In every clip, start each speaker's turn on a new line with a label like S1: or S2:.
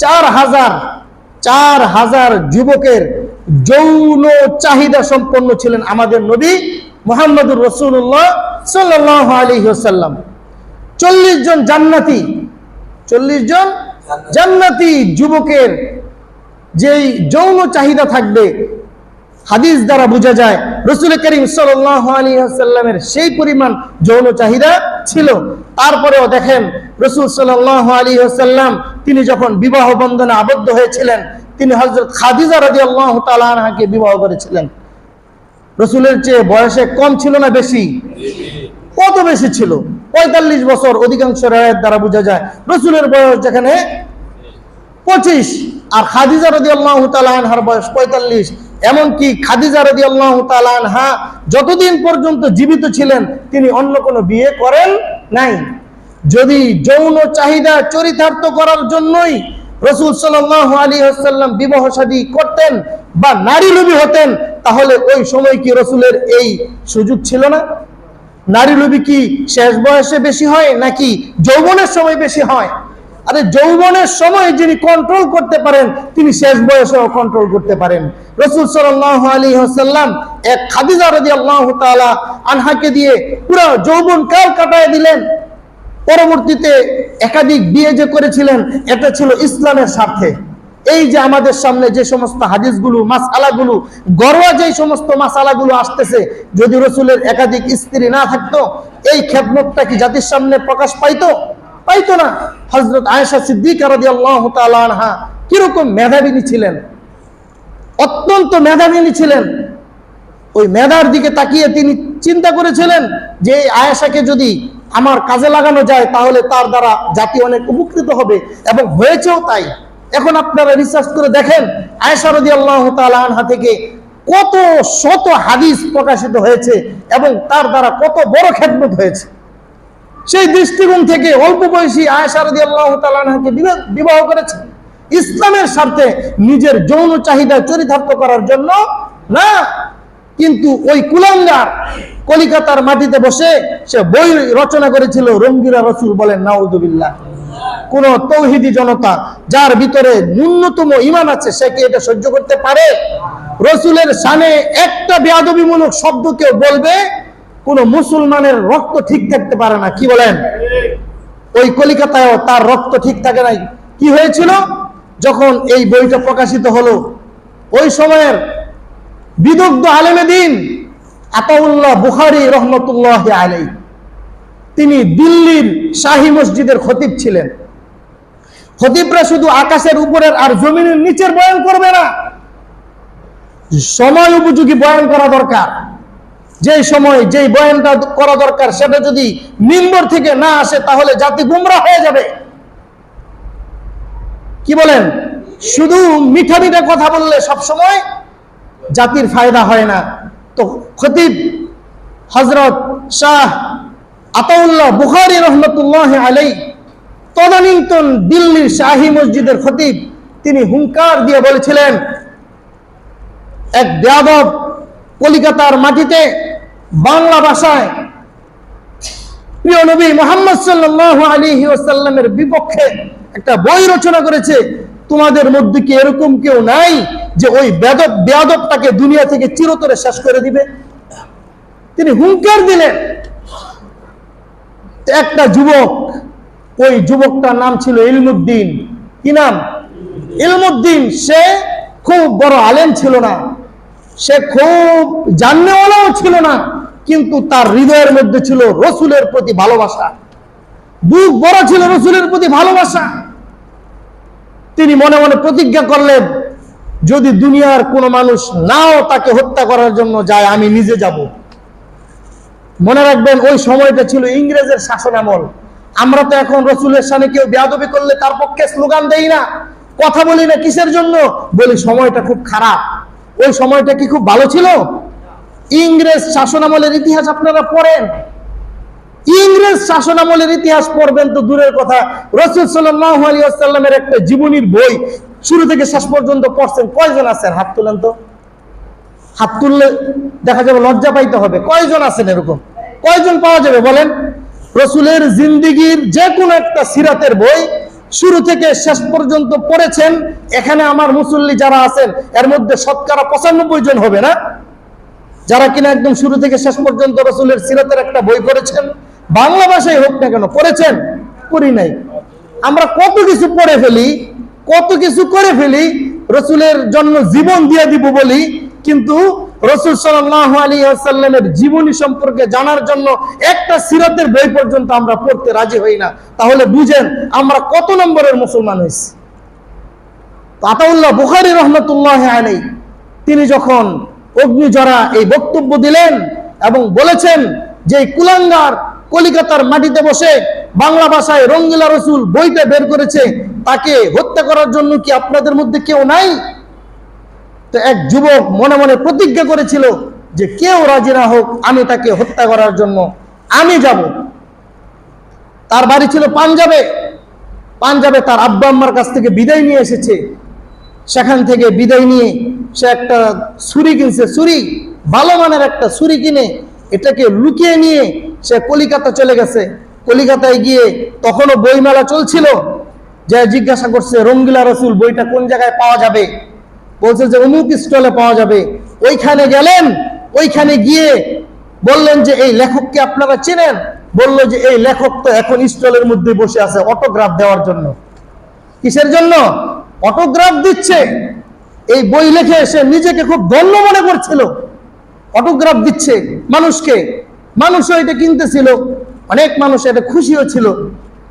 S1: চার হাজার চার হাজার যুবকের যৌন চাহিদা সম্পন্ন ছিলেন আমাদের নবী মোহাম্মদুর রসুল্লাহ সাল্লাহ আলী চল্লিশ জন জান্নাতি, চল্লিশ জন জান্নাতি যুবকের যেই যৌন চাহিদা থাকবে হাদিস দ্বারা বোঝা যায়, রসুল করিম সাল্লামের সেই পরিমাণ যৌন চাহিদা ছিল। তারপরেও দেখেন, রসুল সাল্লাহ আলী সাল্লাম তিনি যখন বিবাহ বন্ধনে আবদ্ধ হয়েছিলেন, তিনি হজরত খাদিজা রাজি আল্লাহ তালাহাকে বিবাহ করেছিলেন। রসুলের চেয়ে বয়সে কম ছিল না বেশি? কত বেশি ছিল? পঁয়তাল্লিশ বছর অধিকাংশ রায়ের দ্বারা বোঝা যায়, রসুলের বয়স যেখানে পঁচিশ, আর খাদিজা রদি আল্লাহ তালাহার বয়স পঁয়তাল্লিশ। এমনকি খাদিজা রদি আল্লাহ তালাহা যতদিন পর্যন্ত জীবিত ছিলেন, তিনি অন্য কোনো বিয়ে করেন নাই। যদি যৌন চাহিদা চরিতার্থ করার জন্যই রসুল সাল্লাহ আলী আসাল্লাম বিবাহ শাদী করতেন বা নারী লোভী হতেন, তাহলে ওই সময় কি রসুলের এই সুযোগ ছিল না? নারী লোভী কি শেষ বয়সে বেশি হয় নাকি যৌবনের সময় বেশি হয়? আরে যৌবনের সময় যিনি কন্ট্রোল করতে পারেন, তিনি শেষ বয়সেও কন্ট্রোল করতে পারেন। রসুল সাল্লাহ আলী হাসাল্লাম এক খাদিজা রাজি আল্লাহ তালা আনহাকে দিয়ে পুরো যৌবন কাল কাটায় দিলেন। পরবর্তীতে একাধিক বিয়ে যে করেছিলেন, এটা ছিল ইসলামের স্বার্থে। এই যে আমাদের সামনে যে সমস্ত হাদিসগুলো মাসালাগুলো গরোয়া যে সমস্ত মাসালাগুলো আসতেছে, যদি রসুলের একাধিক স্ত্রী না থাকতো, এই খেদমতটা কি জাতির সামনে প্রকাশ পাইতো? পাইতো না। হজরত আয়েশা সিদ্দিক তালহা কীরকম মেধাবিনী ছিলেন? অত্যন্ত মেধাবিনী ছিলেন। ওই মেধার দিকে তাকিয়ে তিনি চিন্তা করেছিলেন যে এই আয়েশাকে যদি আমার কাজে লাগানো যায়, তাহলে তার দ্বারা জাতি অনেক উপকৃত হবে এবং হয়েছেও তাই। এখন আপনারা রিসার্চ করে দেখেন, আয়েশা রদি আল্লাহ আনহা থেকে কত শত হাদিস প্রকাশিত হয়েছে এবং তার দ্বারা কত বড় খেদমত হয়েছে। সেই দৃষ্টিকোণ থেকে অল্প বয়সী আয়েশা রদি আল্লাহ বিবাহ করেছে। ইসলামের স্বার্থে নিজের যৌন চাহিদা চরিতার্থ করার জন্য না, কিন্তু ওই কুলাঙ্গার কলিকাতার মাটিতে বসে সে বই রচনা করেছিল রঙ্গিরা রসুল বলেন নাউদুবিল্লাহ কোন তৌহিদি জনতা যার ভিতরে ন্যূনতম ইমান আছে, সে কি এটা সহ্য করতে পারে? রসুলের সানে একটা বেয়াদবিমূলক শব্দ কেউ বলবে কোন মুসলমানের রক্ত ঠিক থাকতে পারে না, কি বলেন? ওই কলিকাতায়ও তার রক্ত ঠিক থাকে নাই। কি হয়েছিল? যখন এই বইটা প্রকাশিত হলো, ওই সময়ের বিদগ্ধ আলেমে দিন আতাউল্লাহ বুখারি রহমতুল্লাহ আলাই তিনি দিল্লির শাহী মসজিদের খতিব ছিলেন। খতিবরা শুধু আকাশের উপরের আর জমিনের নিচের বয়ান করবে না, সময় উপযোগী বয়ান করা দরকার। যেই সময় যেই বয়ানটা করা দরকার, সেটা যদি মিম্বর থেকে না আসে, তাহলে জাতি গুমরা হয়ে যাবে। কি বলেন? শুধু মিঠা মিঠা কথা বললে সব সময় জাতির ফায়দা হয় না। তো খতিব হজরত শাহ আতাউল্লাহ বুখারি রহমতুল্লাহ আলাই তদানীন্তন দিল্লির শাহী মসজিদের খতিব, তিনি হুঙ্কার দিয়ে বলেছিলেন, এক ব্যাদব কলিকাতার মাটিতে বাংলা ভাষায় প্রিয় নবী মোহাম্মদ সাল্লাহ আলী ওসাল্লামের বিপক্ষে একটা বই রচনা করেছে, তোমাদের মধ্যে কি এরকম কেউ নাই যে ওই বেদব, বেয়াদবটাকে দুনিয়া থেকে চিরতরে শেষ করে দিবে? তিনি হুঙ্কার দিলেন। একটা যুবক, ওই যুবকটার নাম ছিল ইলমুদ্দিন। কি নাম? ইলমুদ্দিন। সে খুব বড় আলেম ছিল না। সে খুব জাননেওয়ালাও ছিল না। কিন্তু তার হৃদয়ের মধ্যে ছিল রসুলের প্রতি ভালোবাসা। বুক বড় ছিল রসুলের প্রতি ভালোবাসা। তিনি মনে মনে প্রতিজ্ঞা করলেন, যদি দুনিয়ার কোনো মানুষ নাও তাকে হত্যা করার জন্য যায়, আমি নিজে যাব। মনে রাখবেন, ওই সময়টা ছিল ইংরেজের শাসন আমল। আমরা তো এখন রসুলের সামনে কেউ বেয়াদবি করলে তার পক্ষে স্লোগান দেই না। কথা বলি না কিসের জন্য? বলি, সময়টা খুব খারাপ। ওই সময়টা কি খুব ভালো ছিল? ইংরেজ শাসন আমলের ইতিহাস আপনারা পড়েন। ইংরেজ শাসন আমলের ইতিহাস পড়বেন তো দূরের কথা। রসুল আসাল্লামের একটা জীবনীর বই, শুরু থেকে শেষ পর্যন্ত পড়ছেন। কয়জন আছেন? হাত তুলেন তো। হাত তুললে দেখা যাবে লজ্জা পাইতে হবে। কয়জন আছেন এরকম? কয়জন পাওয়া যাবে বলেন? রসুলের জিন্দিগির যে কোনো একটা সিরাতের বই শুরু থেকে শেষ পর্যন্ত পড়েছেন। এখানে আমার মুসল্লি যারা আছেন, এর মধ্যে শতকরা পঁচানব্বই জন হবে না? যারা কিনা একদম শুরু থেকে শেষ পর্যন্ত রসুলের সিরাতের একটা বই পড়েছেন, বাংলা ভাষায় হোক না কেন, পড়েছেন? করি নাই। আমরা কত কিছু পড়ে ফেলি, কত কিছু করে ফেলি, রসুলের জন্য জীবন দিয়ে দিব বলি, কিন্তু রসুল সাল্লাহ আলী আসাল্লামের জীবনী সম্পর্কে জানার জন্য একটা সিরাতের বই পর্যন্ত আমরা পড়তে রাজি হই না। তাহলে বুঝেন, আমরা কত নম্বরের মুসলমান হয়েছি। আতাউল্লাহ বুখারি রহমতুল্লাহ আলাই তিনি যখন অগ্নিজরা এই বক্তব্য দিলেন এবং বলেছেন যে কুলাঙ্গার কলিকাতার মাটিতে বসে বাংলা ভাষায় রঙ্গিলা রসুল বইটা বের করেছে, তাকে হত্যা করার জন্য কি আপনাদের মধ্যে কেউ নাই? তো এক যুবক মনে মনে প্রতিজ্ঞা করেছিল যে কেউ রাজি না হোক, আমি তাকে হত্যা করার জন্য আমি যাব। তার বাড়ি ছিল পাঞ্জাবে। পাঞ্জাবে তার আব্বা আম্মার কাছ থেকে বিদায় নিয়ে এসেছে। সেখান থেকে বিদায় নিয়ে সে একটা ছুরি কিনছে, ছুরি, ভালো মানের একটা ছুরি কিনে এটাকে লুকিয়ে নিয়ে সে কলিকাতা চলে গেছে। কলিকাতায় গিয়ে তখনও বইমেলা চলছিল। যে জিজ্ঞাসা করছে, রঙ্গিলা রসুল, বইটা কোন জায়গায় পাওয়া যাবে? বলছে যে, অমুক স্টলে পাওয়া যাবে। ওইখানে গেলেন, ওইখানে গিয়ে বললেন যে, এই লেখককে আপনারা চেনেন? বলল যে, এই লেখক তো এখন স্টলের মধ্যে বসে আছে অটোগ্রাফ দেওয়ার জন্য। কিসের জন্য? অটোগ্রাফ দিচ্ছে। এই বই লিখে এসে নিজেকে খুব ধন্য মনে করছিল। অটোগ্রাফ দিচ্ছে মানুষকে। মানুষও এটা কিনতেছিল। অনেক মানুষ এটা খুশিও ছিল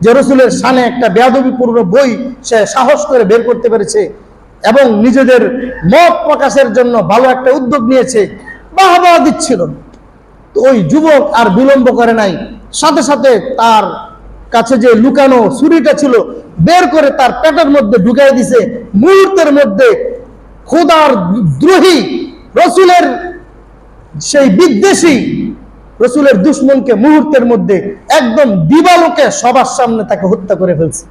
S1: যে রসুলের সানে একটা বেয়াদবিপূর্ণ বই সে সাহস করে বের করতে পেরেছে এবং নিজেদের মত প্রকাশের জন্য ভালো একটা উদ্যোগ নিয়েছে। বাহবা দিচ্ছিল। তো ওই যুবক আর বিলম্ব করে নাই। সাথে সাথে তার কাছে যে লুকানো ছুরিটা ছিল, বের করে তার পেটের মধ্যে ঢুকাই দিছে। মুহূর্তের মধ্যে খোদার দ্রোহী, রসুলের সেই বিদ্বেষী, রসুলের দুশ্মনকে মুহূর্তের মধ্যে একদম দিবালোকে সবার সামনে তাকে হত্যা করে ফেলছে।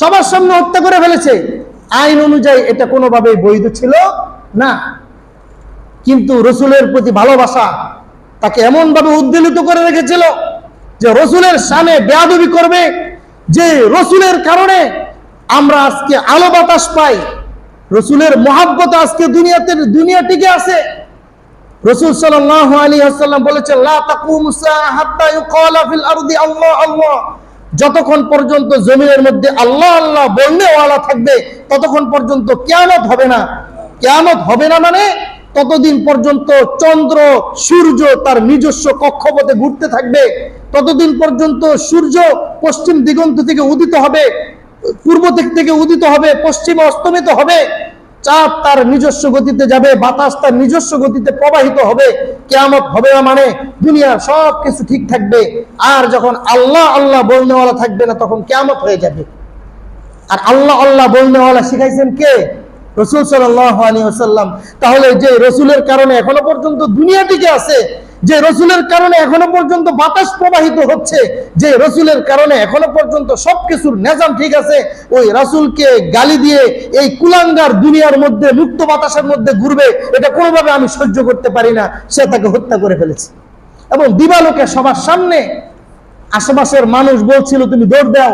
S1: সবার সামনে হত্যা করে ফেলেছে। আইন অনুযায়ী এটা কোনোভাবেই বৈধ ছিল না। কিন্তু রসুলের প্রতি ভালোবাসা তাকে এমন ভাবে উদ্বেলিত করে রেখেছিল যে রসুলের সামনে বেয়াদবি করবে, যে রসুলের কারণে আমরা আজকে আলো বাতাস পাই। রসুলের মহাব্বত আজকে দুনিয়াতে, দুনিয়া টিকে আছে। রসুল সাল্লাল্লাহু আলাইহি ওয়াসাল্লাম বলেছেন যতক্ষণ পর্যন্ত জমিনের মধ্যে আল্লাহ আল্লাহ বলনেওয়ালা থাকবে, ততক্ষণ পর্যন্ত কিয়ামত হবে না। কিয়ামত হবে না মানে ততদিন পর্যন্ত চন্দ্র, সূর্য তার নিজস্ব কক্ষপথে ঘুরতে থাকবে। ততদিন পর্যন্ত সূর্য পশ্চিম দিগন্ত থেকে উদিত হবে। পূর্ব দিক থেকে উদিত হবে, পশ্চিমে অস্তমিত হবে। চাঁদ তার নিজস্ব গতিতে যাবে, বাতাস তার নিজস্ব গতিতে প্রবাহিত হবে। কেয়ামত হবে না মানে দুনিয়ার সব কিছু ঠিক থাকবে। আর যখন আল্লাহ আল্লাহ বলনেওয়ালা থাকবে না, তখন কেয়ামত হয়ে যাবে। আর আল্লাহ আল্লাহ বলনেওয়ালা শিখাইছেন কে? রসুল সাল্লাম তাহলে যে রসুলের কারণে এখনও পর্যন্ত দুনিয়া টিকে আছে যে রসুলের কারণে এখনও পর্যন্ত বাতাস প্রবাহিত হচ্ছে, যে রসুলের কারণে এখনও পর্যন্ত সবকিছুর নেজাম ঠিক আছে, ওই রাসুলকে গালি দিয়ে এই কুলাঙ্গার দুনিয়ার মধ্যে, মুক্ত বাতাসের মধ্যে ঘুরবে, এটা কোনোভাবে আমি সহ্য করতে পারি না, সে তাকে হত্যা করে ফেলেছে। এবং দিবালোকে সবার সামনে আশেপাশের মানুষ বলছিল, তুমি দৌড় দাও।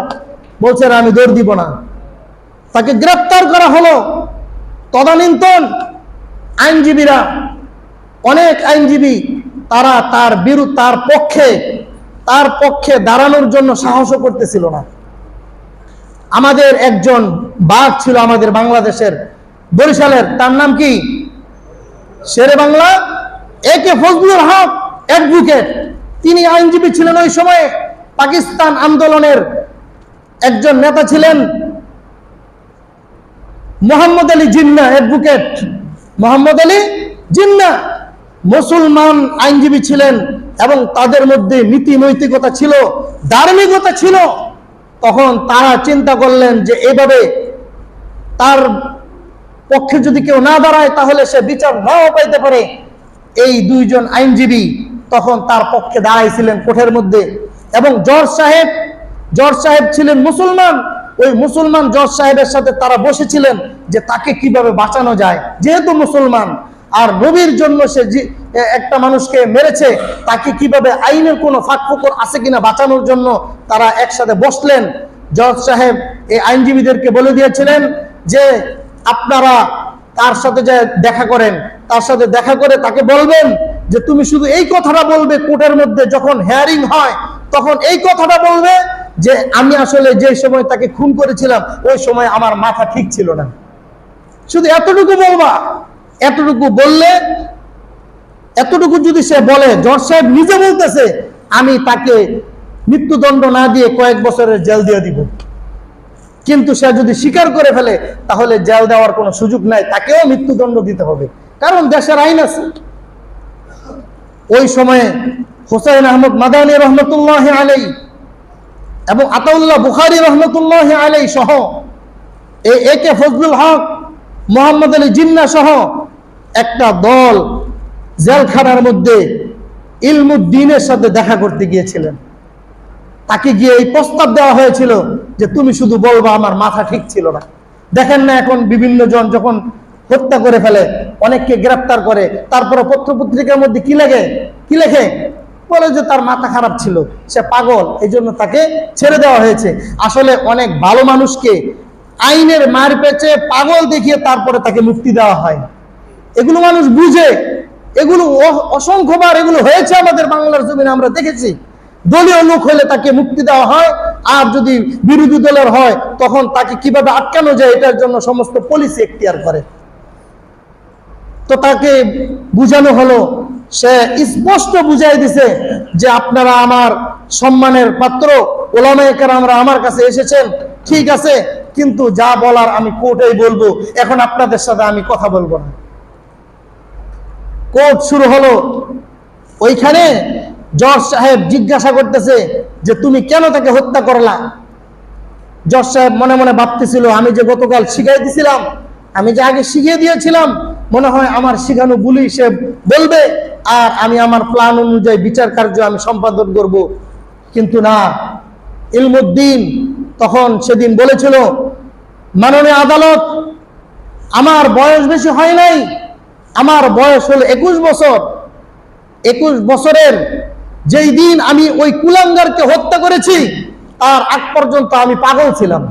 S1: বলছে আমি দৌড় দিব না। তাকে গ্রেপ্তার করা হলো তদানীন্তন আইনজীবীরা, অনেক আইনজীবী তারা তার বিরুদ্ধ, তার পক্ষে তার পক্ষে দাঁড়ানোর জন্য সাহসও করতেছিল না। আমাদের একজন বাঘ ছিল আমাদের বাংলাদেশের বরিশালের, তার নাম কি? শেরে বাংলা? একে ফজলুল হক অ্যাডভোকেট তিনি আইনজীবী ছিলেন ওই সময়ে। পাকিস্তান আন্দোলনের একজন নেতা ছিলেন মোহাম্মদ আলী জিন্না অ্যাডভোকেট মোহাম্মদ আলী জিন্না। মুসলমান আইনজীবী ছিলেন এবং তাদের মধ্যে নীতি নৈতিকতা ছিল, ধার্মিকতা ছিল, তখন তারা চিন্তা করলেন যে এভাবে তার পক্ষে যদি কেউ না দাঁড়ায়, তাহলে সে বিচার নাও পাইতে পারে। এই দুইজন আইনজীবী তখন তার পক্ষে দাঁড়াইছিলেন কোঠের মধ্যে এবং জর্জ সাহেব জর্জ সাহেব ছিলেন মুসলমান। ওই মুসলমান জজ সাহেবের সাথে তারা বসেছিলেন যে তাকে কীভাবে বাঁচানো যায়। যেহেতু মুসলমান আর নবীর জন্য সে একটা মানুষকে মেরেছে, তাকে কীভাবে আইনের কোনো ফাঁক ফোকর আছে কিনা বাঁচানোর জন্য তারা একসাথে বসলেন। জজ সাহেব এই আইনজীবীদেরকে বলে দিয়েছিলেন যে, আপনারা তার সাথে যে দেখা করেন, তার সাথে দেখা করে তাকে বলবেন যে, তুমি শুধু এই কথাটা বলবে কোর্টের মধ্যে যখন হেয়ারিং হয়, তখন এই কথাটা বলবে যে, আমি আসলে যে সময় তাকে খুন করেছিলাম, ওই সময় আমার মাথা ঠিক ছিল না। শুধু এতটুকু বলবা। এতটুকু বললে, এতটুকু যদি সে বলে, জজ সাহেব নিজে বলতেছে, আমি তাকে মৃত্যুদণ্ড না দিয়ে কয়েক বছরের জেল দিয়ে দিব। কিন্তু সে যদি স্বীকার করে ফেলে, তাহলে জেল দেওয়ার কোনো সুযোগ নাই, তাকেও মৃত্যুদণ্ড দিতে হবে। কারণ দেশের আইন আছে। ওই সময়ে হোসাইন আহমদ মাদানী রহমতুল্লাহ আলাই এবং আতাউল্লাহ বুখারি রহমতুল্লাহ আলাই সহ এ কে ফজলুল হক, মোহাম্মদ আলী জিন্না সহ একটা দল জেলখানার মধ্যে ইলমুদ্দিনের সাথে দেখা করতে গিয়েছিলেন। তাকে গিয়ে এই প্রস্তাব দেওয়া হয়েছিল যে তুমি শুধু বলবা, আমার মাথা ঠিক ছিল না। দেখেন না এখন বিভিন্ন জন যখন হত্যা করে ফেলে, অনেককে গ্রেপ্তার করে তারপরে পত্রপত্রিকার মধ্যে কি লেগে কি লেখে? বলে যে তার মাথা খারাপ ছিল, সে পাগল এই জন্য তাকে ছেড়ে দেওয়া হয়েছে। আসলে অনেক ভালো মানুষকে আইনের মার পেঁচে পাগল দেখিয়ে তারপরে তাকে মুক্তি দেওয়া হয়। এগুলো মানুষ বুঝে। এগুলো অসংখ্যবার এগুলো হয়েছে আমাদের বাংলার জমিনে, আমরা দেখেছি। দলীয় লোক হলে তাকে মুক্তি দেওয়া হয়, আর যদি বিরোধী দলের হয়, তখন তাকে কীভাবে আটকানো যায়, এটার জন্য সমস্ত পলিসি এখতিয়ার করে। তো তাকে বুঝানো হলো, সে স্পষ্ট বুঝাই দিছে যে আপনারা আমার সম্মানের পাত্র ওলামাইকার আমরা আমার কাছে এসেছেন, ঠিক আছে, কিন্তু যা বলার আমি কোর্টেই বলব, এখন আপনাদের সাথে আমি কথা বলব না। কোর্ট শুরু হলো। ওইখানে জজ সাহেব জিজ্ঞাসা করতেছে যে, তুমি কেন তাকে হত্যা করলা? জজ সাহেব মনে মনে ভাবতেছিল, আমি যে গতকাল শিখাই দিছিলাম আমি যে আগে শিখিয়ে দিয়েছিলাম, মনে হয় আমার শিখানো বুলি সে বলবে, আর আমি আমার প্ল্যান অনুযায়ী বিচার কার্য আমি সম্পাদন করব। কিন্তু না, ইলমুদ্দিন তখন সেদিন বলেছিল, মাননীয় আদালত, আমার বয়স বেশি হয় নাই আমার বয়স হলো একুশ বছর। একুশ বছরের যেই দিন আমি ওই কুলাঙ্গারকে হত্যা করেছি, তার আগ পর্যন্ত আমি পাগল ছিলাম।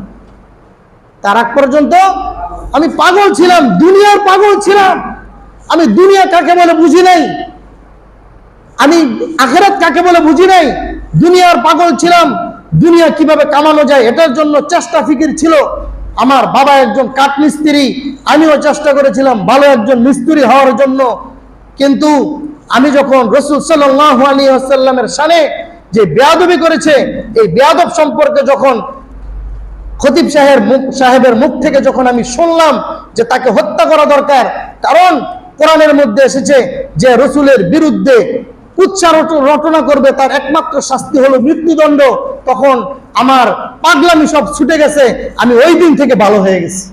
S1: তার আগ পর্যন্ত আমি পাগল ছিলাম, দুনিয়ার পাগল ছিলাম। আমি দুনিয়া কাকে বলে বুঝি নাই? আমি আখেরাত কাকে বলে বুঝি নাই? দুনিয়ার পাগল ছিলাম, দুনিয়া কীভাবে কামানো যায়, এটার জন্য চেষ্টা ফিকির ছিল। আমার বাবা একজন কাঠ মিস্ত্রি আমিও চেষ্টা করেছিলাম ভালো একজন মিস্ত্রি হওয়ার জন্য। কিন্তু আমি যখন রসুল আসাল্লামের সানে যে বেয়াদবি করেছে, এই বেয়াদব সম্পর্কে যখন খতিব সাহেব মুখ, সাহেবের মুখ থেকে যখন আমি শুনলাম যে তাকে হত্যা করা দরকার, কারণ কোরআনের মধ্যে এসেছে যে রসুলের বিরুদ্ধে উচ্চার রটনা করবে, তার একমাত্র শাস্তি হলো মৃত্যুদণ্ড। তখন আমার পাগলামি সব ছুটে গেছে, আমি ওই দিন থেকে ভালো হয়ে গেছি।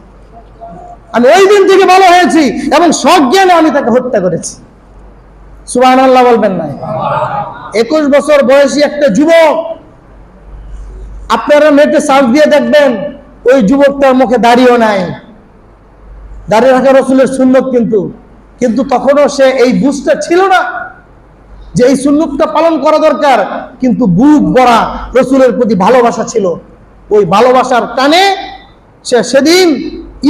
S1: আমি ওই দিন থেকে ভালো হয়েছি এবং সজ্ঞানে আমি তাকে হত্যা করেছি। সুবাহ আল্লাহ বলবেন না। একুশ বছর বয়সী একটা যুবক, আপনারা নেটে সার্চ দিয়ে দেখবেন, ওই যুবকটার মুখে দাড়িও নাই। দাঁড়িয়ে রাখা রসুলের সুন্নত কিন্তু। কিন্তু তখনও সে এই বুঝটা ছিল না যে এই সুন্নতটা পালন করা দরকার, কিন্তু বুক ভরা রসুলের প্রতি ভালোবাসা ছিল। ওই ভালোবাসার টানে সে সেদিন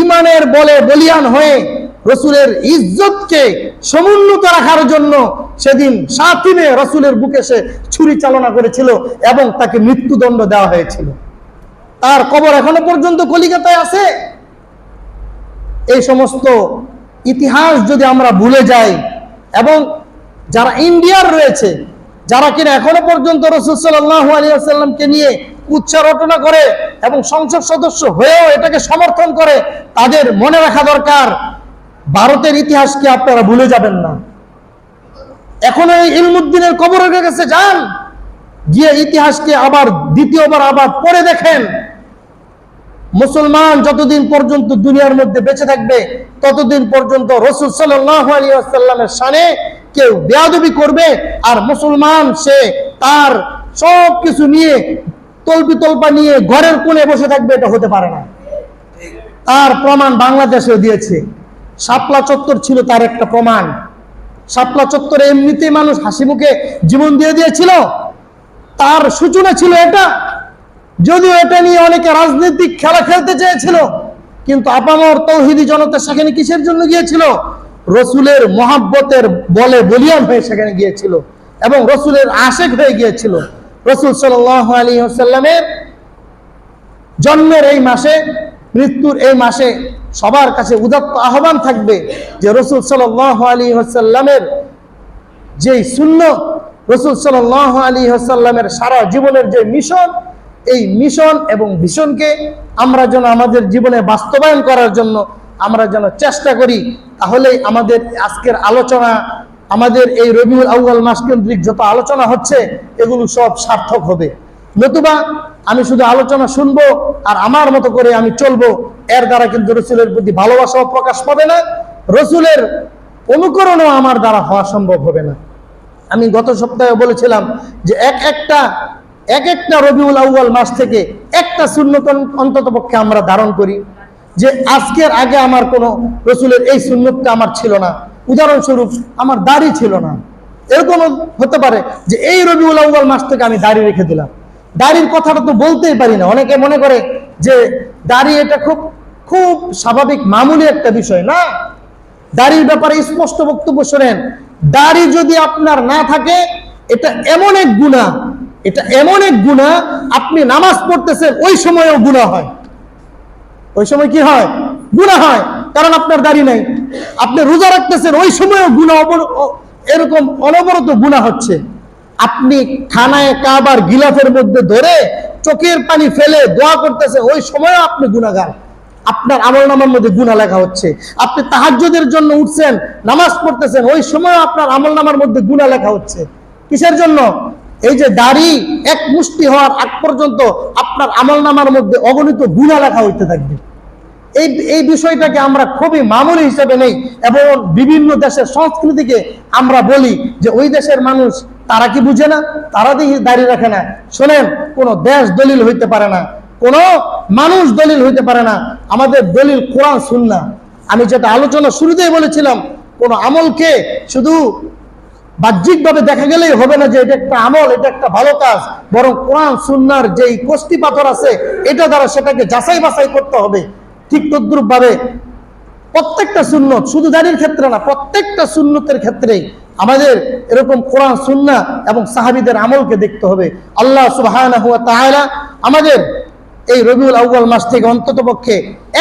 S1: ইমানের বলে বলিয়ান হয়ে রসুলের ইজ্জতকে সমুন্নত রাখার জন্য সেদিন সাতিমে রসুলের বুকে সে ছুরি চালনা করেছিল এবং তাকে মৃত্যুদণ্ড দেওয়া হয়েছিল। তার কবর এখনও পর্যন্ত কলিকাতায় আছে? এই সমস্ত ইতিহাস যদি আমরা ভুলে যাই এবং যারা ইন্ডিয়ার রয়েছে, যারা কিনা এখনও পর্যন্ত রসুল সাল্লাহ আলী আসাল্লামকে নিয়ে উচ্চারটনা করে এবং সংসদ সদস্য হয়েও এটাকে সমর্থন করে, তাদের মনে রাখা দরকার, ভারতের ইতিহাসকে আপনারা ভুলে যাবেন না। এখনও এই ইলমুদ্দিনের কবরের কাছে যান। গিয়ে ইতিহাসকে আবার, দ্বিতীয়বার আবার পড়ে দেখেন। মুসলমান যতদিন পর্যন্ত দুনিয়ার মধ্যে বেঁচে থাকবে, ততদিন পর্যন্ত রসুল সাল্লামের সানে কেউ বেয়াদবি করবে, আর মুসলমান সে তার সব কিছু নিয়ে তল্পি তল্পা নিয়ে ঘরের কোণে বসে থাকবে, এটা হতে পারে না। তার প্রমাণ বাংলাদেশেও দিয়েছে। শাপলা চত্বর ছিল তার একটা প্রমাণ। শাপলা চত্বরে এমনিতেই মানুষ হাসি মুখে জীবন দিয়ে দিয়েছিল। তার সূচনা ছিল এটা। যদিও এটা নিয়ে অনেকে রাজনৈতিক খেলা খেলতে চেয়েছিল, কিন্তু আপামর তৌহিদি জনতা সেখানে কিসের জন্য গিয়েছিল? রসুলের মহাব্বতের বলে বলিয়ান হয়ে সেখানে গিয়েছিল এবং রসুলের আশেক হয়ে গিয়েছিল। রসুল সাল আলী সাল্লামের জন্মের এই মাসে, মৃত্যুর এই মাসে সবার কাছে উদাত্ত আহ্বান থাকবে যে রসুল সাল আলী সাল্লামের যেই শূন্য, রসুল সাল আলী সাল্লামের সারা জীবনের যে মিশন, এই মিশন এবং ভিশনকে আমরা যেন আমাদের জীবনে বাস্তবায়ন করার জন্য আমরা যেন চেষ্টা করি, তাহলেই আমাদের আজকের আলোচনা আমাদের এই রবিউল আউ্য়াল মাস কেন্দ্রিক যত আলোচনা হচ্ছে, এগুলো সব সার্থক হবে। নতুবা আমি শুধু আলোচনা শুনব আর আমার মতো করে আমি চলবো, এর দ্বারা কিন্তু রসুলের প্রতি ভালোবাসাও প্রকাশ পাবে না, রসুলের অনুকরণও আমার দ্বারা হওয়া সম্ভব হবে না। আমি গত সপ্তাহে বলেছিলাম যে এক একটা এক একটা রবিউল আউ্য়াল মাস থেকে একটা সুন্নত অন্তত পক্ষে আমরা ধারণ করি যে আজকের আগে আমার কোনো রসুলের এই সুন্নতটা আমার ছিল না। উদাহরণস্বরূপ, আমার দাড়ি ছিল না। এরকম হতে পারে যে এই রবিউল আউ্য়াল মাস থেকে আমি দাড়ি রেখে দিলাম। দাড়ির কথাটা তো বলতেই পারি না। অনেকে মনে করে যে দাড়ি এটা খুব খুব স্বাভাবিক, মামুলি একটা বিষয় না। দাড়ির ব্যাপারে স্পষ্ট বক্তব্য শোনেন, দাড়ি যদি আপনার না থাকে, এটা এমন এক গুণা, এটা এমন এক গুণা, আপনি নামাজ পড়তেছেন, ওই সময়ও গুণা হয়। ওই সময় কি হয়? গুণা হয়। কারণ আপনার দাড়ি নাই। আপনি রোজা রাখতেছেন, ওই সময়ও গুণা এরকম অনবরত গুণা হচ্ছে। আপনি খানায় কাবার গিলাফের মধ্যে ধরে চোখের পানি ফেলে দোয়া করতেছে ওই সময়ও আপনি গুণাগার আপনার আমল নামার মধ্যে গুণা লেখা হচ্ছে। আপনি তাহাজ্জুদের জন্য উঠছেন, নামাজ পড়তেছেন, ওই সময়ও আপনার আমল নামার মধ্যে গুণা লেখা হচ্ছে। কিসের জন্য? এই যে দাড়ি এক মুষ্টি হওয়ার আগ পর্যন্ত আপনার আমল নামার মধ্যে অগণিত গুণা লেখা হইতে থাকবে। এই এই বিষয়টাকে আমরা খুবই মামুলি হিসেবে নেই এবং বিভিন্ন দেশের সংস্কৃতিকে আমরা বলি যে ওই দেশের মানুষ তারা কি বুঝে না? তারা দাঁড়িয়ে রাখে না। শোনেন, কোনো দেশ দলিল হইতে পারে না, কোনো মানুষ দলিল হইতে পারে না। আমাদের দলিল কোরআন সুন্না আমি যেটা আলোচনা শুরুতেই বলেছিলাম, কোন আমলকে শুধু বাহ্যিকভাবে দেখা গেলেই হবে না যে এটা একটা আমল, এটা একটা ভালো কাজ, বরং কোরআন সুন্নার যেই কোষ্টি পাথর আছে, এটা দ্বারা সেটাকে যাচাই বাছাই করতে হবে। ঠিক তদ্রুপ ভাবে প্রত্যেকটা সুন্নত শুধু দাঁড়ির ক্ষেত্রে না, প্রত্যেকটা সুন্নতের ক্ষেত্রেই আমাদের এরকম কোরআন, সুন্না এবং সাহাবিদের আমলকে দেখতে হবে। আল্লাহ তাআলা আমাদের এই রবিউল আউ্য়াল মাস থেকে অন্তত পক্ষে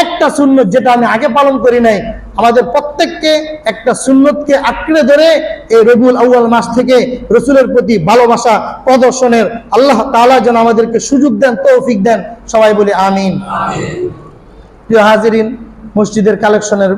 S1: একটা সুন্নত যেটা আমি আগে পালন করি নাই, আমাদের প্রত্যেককে একটা সুন্নতকে আঁকড়ে ধরে এই রবিউল আউ্য়াল মাস থেকে রসুলের প্রতি ভালোবাসা, প্রদর্শনের আল্লাহ তাআলা যেন আমাদেরকে সুযোগ দেন, তৌফিক দেন, সবাই বলি আমিন। প্রিয় হাজিরিন মসজিদের কালেকশনের